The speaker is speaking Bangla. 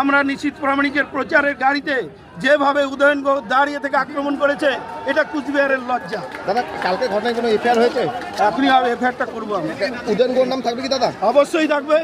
আমরা নিশ্চিত প্রামাণিকের প্রচারের গাড়িতে যেভাবে উদয়ন দাঁড়িয়ে থেকে আক্রমণ করেছে এটা কুচবিহারের লজ্জা। দাদা কালকে ঘটনায় কোনো এফআইআর হয়েছে? আপনি এফআইআরটা করব আমি। উদয়ন নাম থাকবে কি দাদা? অবশ্যই থাকবে।